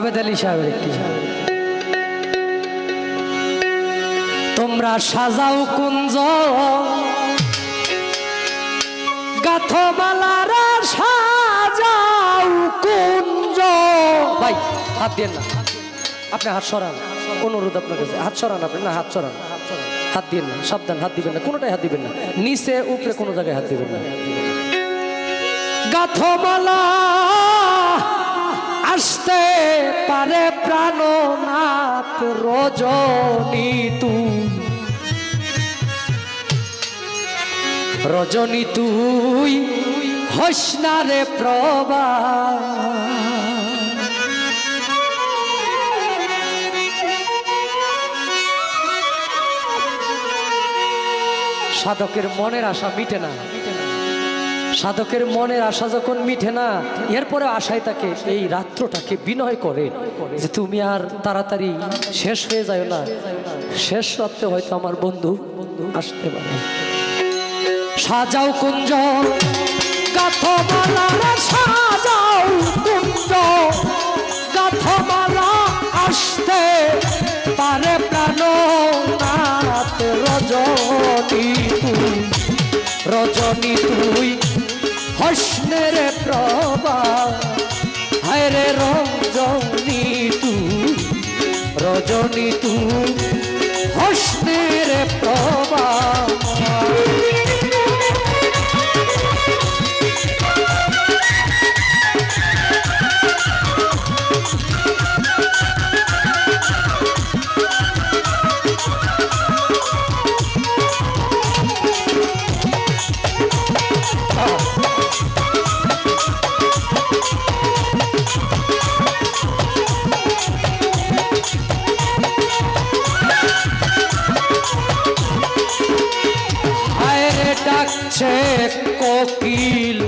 আবেদ আলী সাহেবের একটি তোমরা সাজাও কুঞ্জ, গাথমালারা সাজাও কুঞ্জ। ভাই, হাত দিয়ে না। আপনি হাত সরান। অনুরোধ আপনার কাছে হাত সরান আপনি। না, হাত সরান। হাত দিয়ে না। সাবধান, হাত দিবেন না। কোনোটাই হাত দিবেন না। নিচে, উপরে কোনো জায়গায় হাত দিবেন না। গাথমালা আসতে পারে প্রাণনাথ রজনী তুই। রজনী তুই হসনারে প্রবা সাধকের মনের আশা মিটে না। সাধকের মনের আশা যখন মিঠে না, এরপরে আশায় তাকে এই রাত্রটাকে বিনয় করে যে তুমি আর তাড়াতাড়ি শেষ হয়ে যায় না। শেষ রাত্রে হয়তো আমার বন্ধু বন্ধু আসতে পারে। সাজাও কুঞ্জ সাজাও কুঞ্জ গাথমালা আসতে পারে প্রাণ রজনী তুই রজনী তুই। হসনের প্রভা হায় রে রজনী তু রজনী তুই কোকিল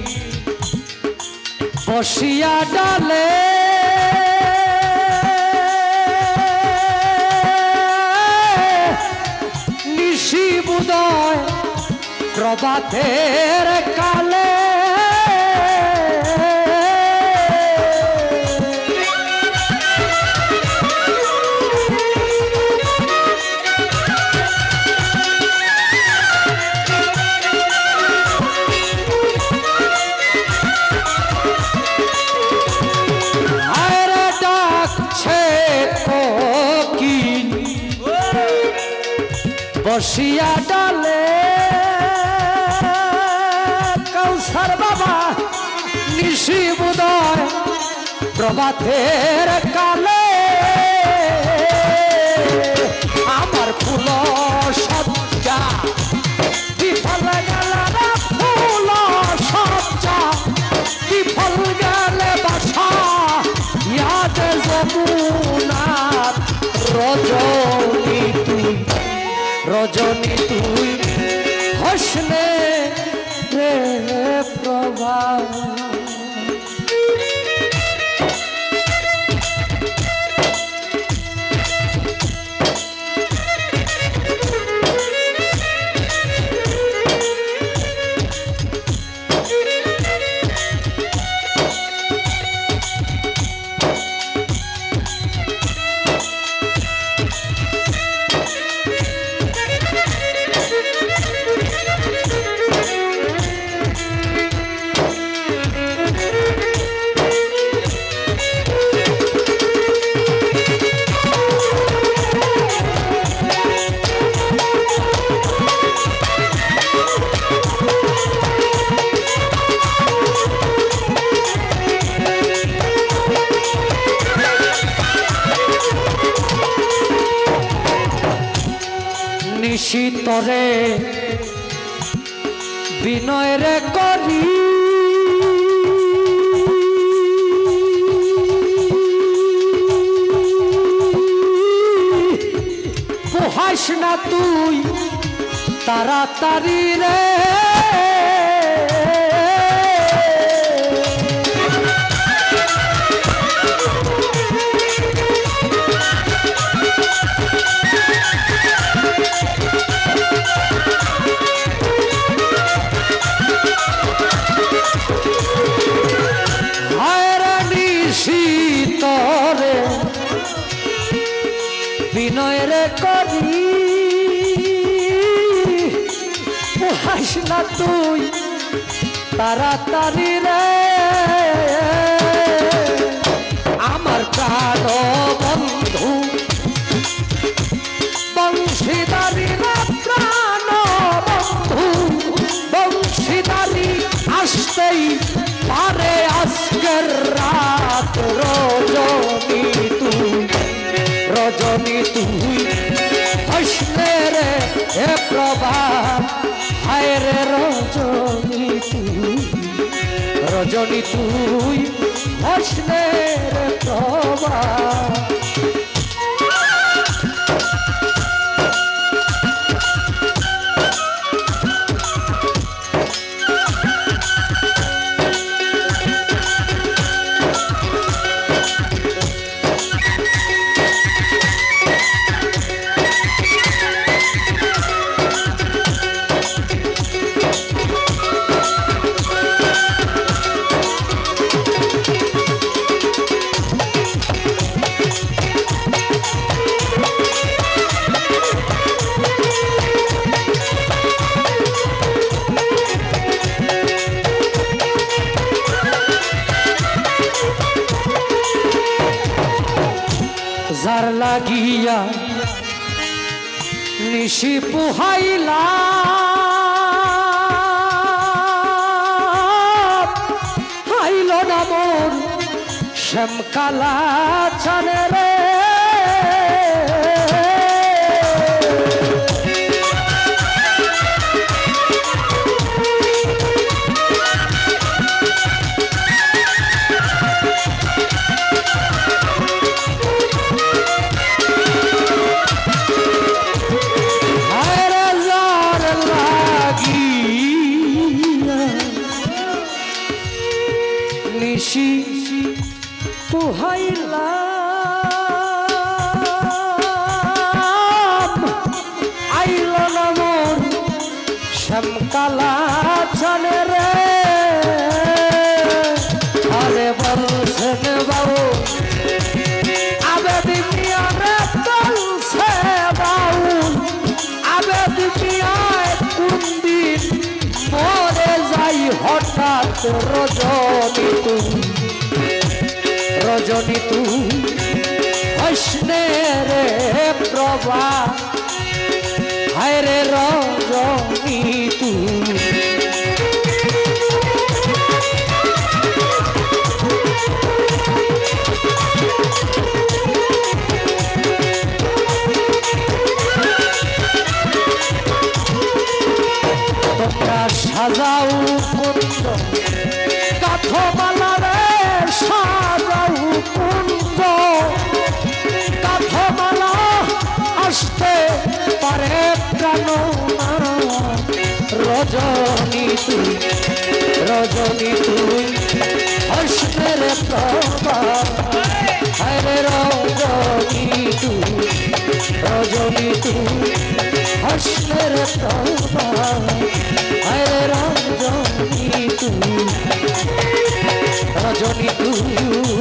বসিয়া ডালে। নিশি বুদয় প্রভাতের কালে বসিয়া ডালে কৌসার বাবা নিশি বুদয় প্রভাতের কালে। আমার ফুল সজ্জা। রজনী তুই নিশিতরে বিনয় রে করি। পোহাস না তুই তাড়াতাড়ি রে। না তুই? তাড়াতাড়ি রে। আমার প্রাণ বন্ধু, বংশীদারি প্রাণ বন্ধু, বংশীদারি আসতেই পারে আজকের রাত। রজনী তুই রজনী তুই হসলে রে হে প্রভাত। হায় রে রজনী তুই রজনী তুই হসলে রে নিশি পুহাইলা। হাইল না শ্যামকালা চানে নিশি পুহাইলাম। আইল না মোর শ্যামকালা। রজনী তুই। রজনী তুই। হসনে রে প্রভা। হায় রে রজনী তুই। সাজাও তুই রজনী তুই অশ্বের হরে রজনী তুই রজনী তুই অশ্বের হরে রজনী তুই রজনী তুই